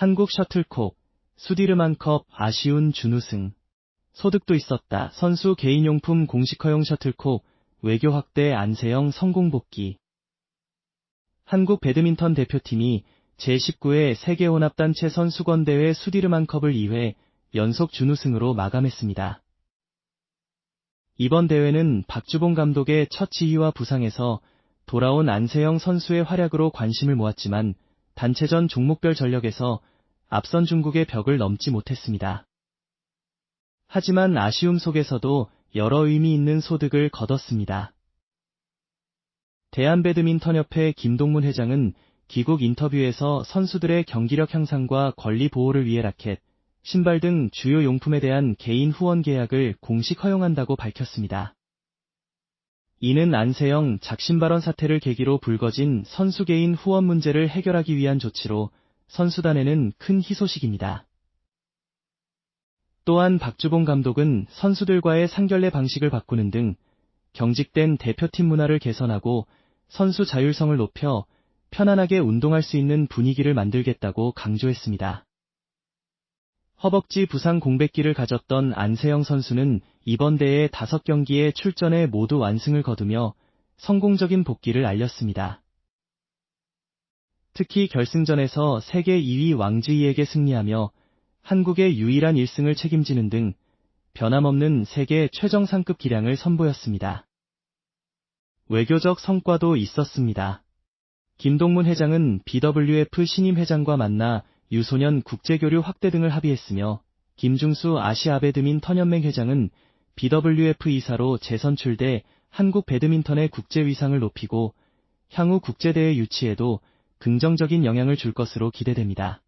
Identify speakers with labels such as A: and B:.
A: 한국 셔틀콕, 수디르만컵 아쉬운 준우승. 소득도 있었다. 선수 개인용품 공식 허용 셔틀콕, 외교 확대 안세영 성공 복귀. 한국 배드민턴 대표팀이 제19회 세계혼합단체 선수권대회 수디르만컵을 2회 연속 준우승으로 마감했습니다. 이번 대회는 박주봉 감독의 첫 지휘와 부상에서 돌아온 안세영 선수의 활약으로 관심을 모았지만 단체전 종목별 전력에서 앞선 중국의 벽을 넘지 못했습니다. 하지만 아쉬움 속에서도 여러 의미 있는 소득을 거뒀습니다. 대한배드민턴협회 김동문 회장은 귀국 인터뷰에서 선수들의 경기력 향상과 권리 보호를 위해 라켓, 신발 등 주요 용품에 대한 개인 후원 계약을 공식 허용한다고 밝혔습니다. 이는 안세영 작심발언 사태를 계기로 불거진 선수 개인 후원 문제를 해결하기 위한 조치로 선수단에는 큰 희소식입니다. 또한 박주봉 감독은 선수들과의 상견례 방식을 바꾸는 등 경직된 대표팀 문화를 개선하고 선수 자율성을 높여 편안하게 운동할 수 있는 분위기를 만들겠다고 강조했습니다. 허벅지 부상 공백기를 가졌던 안세영 선수는 이번 대회 5경기에 출전해 모두 완승을 거두며 성공적인 복귀를 알렸습니다. 특히 결승전에서 세계 2위 왕즈이에게 승리하며 한국의 유일한 1승을 책임지는 등 변함없는 세계 최정상급 기량을 선보였습니다. 외교적 성과도 있었습니다. 김동문 회장은 BWF 신임 회장과 만나 유소년 국제교류 확대 등을 합의했으며 김중수 아시아 배드민 턴 연맹 회장은 BWF 이사로 재선출돼 한국 배드민턴의 국제 위상을 높이고 향후 국제대회 유치에도 긍정적인 영향을 줄 것으로 기대됩니다.